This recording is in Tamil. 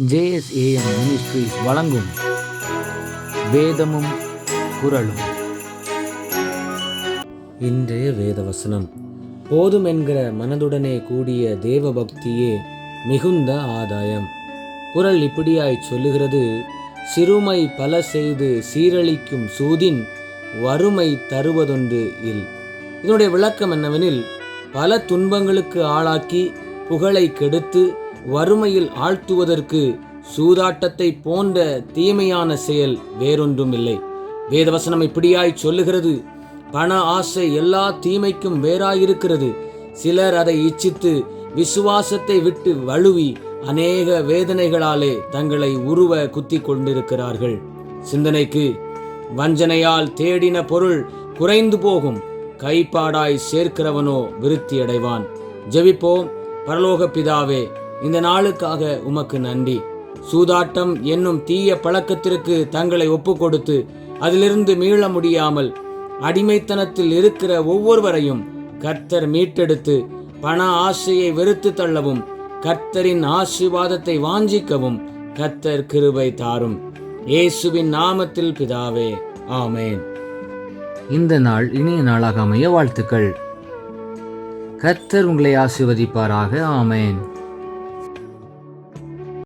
ஜேஎஸ்ஏஎம் மினிஸ்ட்ரிஸ் வழங்கும் வேதமும் குரலும் இன்றைய வேத வசனம் போதும் என்கிற மனதுடனே கூடிய தேவ பக்தியே மிகுந்த ஆதாயம். குரல் இப்படியாய் சொல்லுகிறது சிறுமை பல செய்து சீரழிக்கும் சூதின் வறுமை தருவதொன்று இல். இதனுடைய விளக்கம் என்னவெனில் பல துன்பங்களுக்கு ஆளாக்கி புகழை கெடுத்து வறுமையில் ஆழ்த்துவதற்கு சூதாட்டத்தை போன்ற தீமையான செயல் வேறொன்றும் இல்லை வேதவசனம் இப்படியாய் சொல்லுகிறது. பண ஆசை எல்லா தீமைக்கும் வேறாயிருக்கிறது. சிலர் அதை இச்சித்து விசுவாசத்தை விட்டு வழுவி அநேக வேதனைகளாலே தங்களை உருவ குத்தி கொண்டிருக்கிறார்கள். சிந்தனைக்கு வஞ்சனையால் தேடின பொருள் குறைந்து போகும். கைப்பாடாய் சேர்க்கிறவனோ விருத்தி அடைவான் ஜெபிப்போம். பரலோக பிதாவே இந்த நாளுக்காக உமக்கு நன்றி. சூதாட்டம் என்னும் தீய பழக்கத்திற்கு தங்களை ஒப்பு கொடுத்து அதிலிருந்து மீள முடியாமல் அடிமைத்தனத்தில் இருக்கிற ஒவ்வொருவரையும் கர்த்தர் மீட்டெடுத்து பண ஆசையை வெறுத்து தள்ளவும் கர்த்தரின் ஆசீர்வாதத்தை வாஞ்சிக்கவும் கர்த்தர் கிருபை தாரும். இயேசுவின் நாமத்தில் பிதாவே ஆமேன். இந்த நாள் இனிய நாளாக அமைய வாழ்த்துக்கள். கர்த்தர் உங்களை ஆசீர்வதிப்பாராக ஆமேன்.